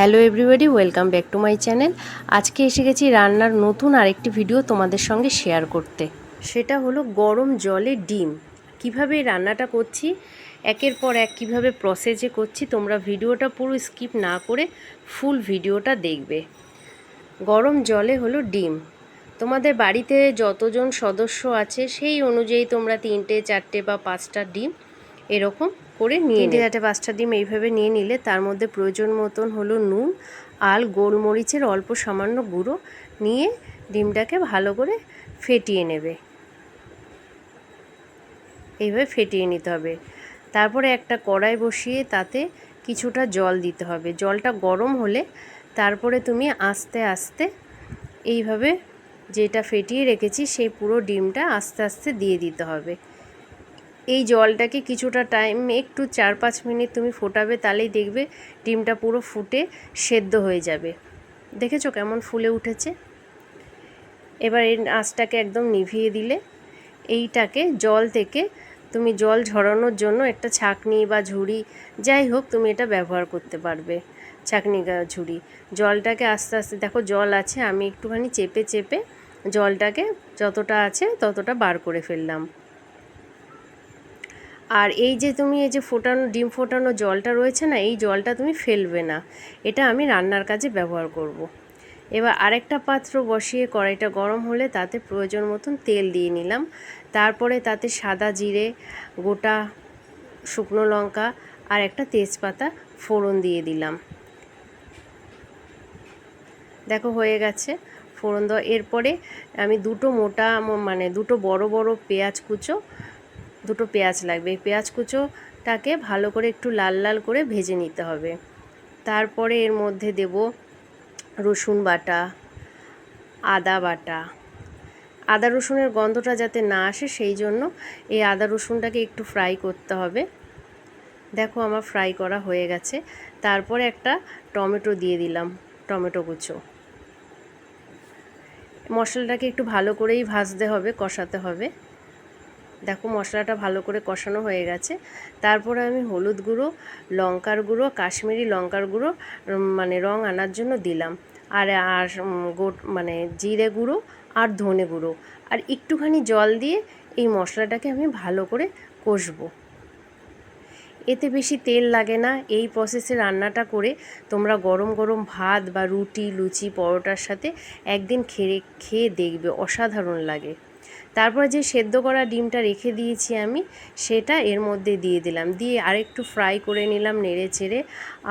Hello everybody, welcome back to my channel. আজকে এসে গেছি রান্নার নতুন আরেকটি ভিডিও তোমাদের সঙ্গে শেয়ার করতে। সেটা হলো গরম জলে ডিম। কীভাবে রান্নাটা করছি, একের পর এক কীভাবে প্রসেসে করছি, তোমরা ভিডিওটা পুরো স্কিপ না করে ফুল ভিডিওটা দেখবে। গরম জলে হলো ডিম। তোমাদের বাড়িতে যতজন সদস্য আছে, সেই অনুযায়ী তোমরা তিনটে, চারটে বা পাঁচটা ডিম এরকম করে নিয়ে তিনটে চারটে পাঁচটা ডিম এইভাবে নিয়ে নিলে তার মধ্যে প্রয়োজন মতন হলো নুন আর গোলমরিচের অল্প সামান্য গুঁড়ো নিয়ে ডিমটাকে ভালো করে ফেটিয়ে নেবে। এইভাবে ফেটিয়ে নিতে হবে। তারপরে একটা কড়াই বসিয়ে তাতে কিছুটা জল দিতে হবে। জলটা গরম হলে তারপরে তুমি আস্তে আস্তে এইভাবে যেটা ফেটিয়ে রেখেছি সেই পুরো ডিমটা আস্তে আস্তে দিয়ে দিতে হবে। এই জলটাকে কিছুটা টাইম একটু চার পাঁচ মিনিট তুমি ফোটাবে, তাহলেই দেখবে ডিমটা পুরো ফুটে সেদ্ধ হয়ে যাবে। দেখেছ কেমন ফুলে উঠেছে? এবার এই আঁচটাকে একদম নিভিয়ে দিলে এইটাকে জল থেকে তুমি জল ঝরানোর জন্য একটা ছাকনি বা ঝুড়ি, যাই হোক তুমি এটা ব্যবহার করতে পারবে, ছাকনি ঝুড়ি। জলটাকে আস্তে আস্তে, দেখো জল আছে, আমি একটুখানি চেপে চেপে জলটাকে যতটা আছে ততটা বার করে ফেললাম। আর এই যে তুমি এই যে ফোটানো, ডিম ফোটানো জলটা রয়েছে না, এই জলটা তুমি ফেলবে না। এটা আমি রান্নার কাজে ব্যবহার করব। এবার আরেকটা পাত্র বসিয়ে কড়াইটা গরম হলে তাতে প্রয়োজন মতন তেল দিয়ে নিলাম। তারপরে তাতে সাদা জিরে, গোটা শুকনো লঙ্কা আর একটা তেজপাতা ফোড়ন দিয়ে দিলাম। দেখো হয়ে গেছে ফোড়ন দেওয়া। এরপরে আমি দুটো মোটা মানে দুটো বড় বড় পেঁয়াজ কুচো দুটো পেঁয়াজ লাগবে। এই পেঁয়াজ কুচোটাকে ভালো করে একটু লাল লাল করে ভেজে নিতে হবে। তারপরে এর মধ্যে দেব রসুন বাটা, আদা বাটা। আদা রসুনের গন্ধটা যাতে না আসে সেই জন্য এই আদা রসুনটাকে একটু ফ্রাই করতে হবে। দেখো আমার ফ্রাই করা হয়ে গেছে। তারপরে একটা টমেটো দিয়ে দিলাম, টমেটো কুচো। মশলাটাকে একটু ভালো করেই ভাজতে হবে, কষাতে হবে। দেখো মশলাটা ভালো করে কষানো হয়ে গেছে। তারপরে আমি হলুদ গুঁড়ো, লঙ্কার গুঁড়ো, কাশ্মীরি লঙ্কার গুঁড়ো মানে রং আনার জন্য দিলাম। আর আর গোট মানে জিরে গুঁড়ো আর ধনে গুঁড়ো। আর একটুখানি জল দিয়ে এই মশলাটাকে আমি ভালো করে কষবো। এতে বেশি তেল লাগে না। এই প্রসেসে রান্নাটা করে তোমরা গরম গরম ভাত বা রুটি, লুচি, পরোটার সাথে একদিন খেয়ে খেয়ে দেখবে, অসাধারণ লাগে। তারপর যে সেদ্ধ করা ডিমটা রেখে দিয়েছি আমি, সেটা এর মধ্যে দিয়ে দিলাম। দিয়ে আরেকটু ফ্রাই করে নিলাম নেড়ে চেড়ে,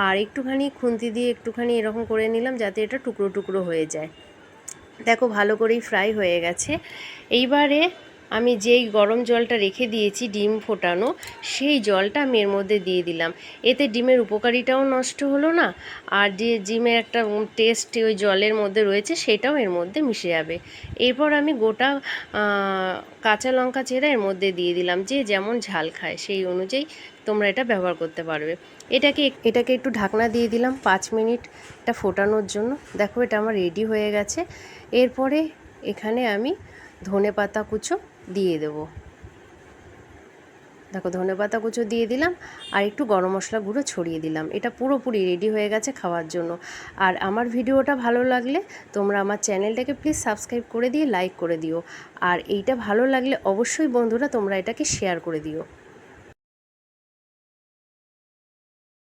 আর একটুখানি খুন্তি দিয়ে একটুখানি এরকম করে নিলাম যাতে এটা টুকরো টুকরো হয়ে যায়। দেখো ভালো করেই ফ্রাই হয়ে গেছে। এইবারে আমি যেই গরম জলটা রেখে দিয়েছি ডিম ফোটানো, সেই জলটা আমি এর মধ্যে দিয়ে দিলাম। এতে ডিমের উপকারিতাও নষ্ট হলো না, আর যে ডিমের একটা টেস্ট ওই জলের মধ্যে রয়েছে সেটাও এর মধ্যে মিশে যাবে। এরপর আমি গোটা কাঁচা লঙ্কা চেরা এর মধ্যে দিয়ে দিলাম, যে যেমন ঝাল খায় সেই অনুযায়ী তোমরা এটা ব্যবহার করতে পারবে। এটাকে এটাকে একটু ঢাকনা দিয়ে দিলাম পাঁচ মিনিট এটা ফোটানোর জন্য। দেখো এটা আমার রেডি হয়ে গেছে। এরপরে এখানে আমি ধনে পাতা কুচো দিয়ে দেবো। দেখো ধনে পাতা কুচো দিয়ে দিলাম, আর একটু গরম মশলা গুঁড়ো ছড়িয়ে দিলাম। এটা পুরোপুরি রেডি হয়ে গেছে খাওয়ার জন্য। আর আমার ভিডিওটা ভালো লাগলে তোমরা আমার চ্যানেলটাকে প্লিজ সাবস্ক্রাইব করে দিয়ে লাইক করে দিও। আর এইটা ভালো লাগলে অবশ্যই বন্ধুরা তোমরা এটাকে শেয়ার করে দিও।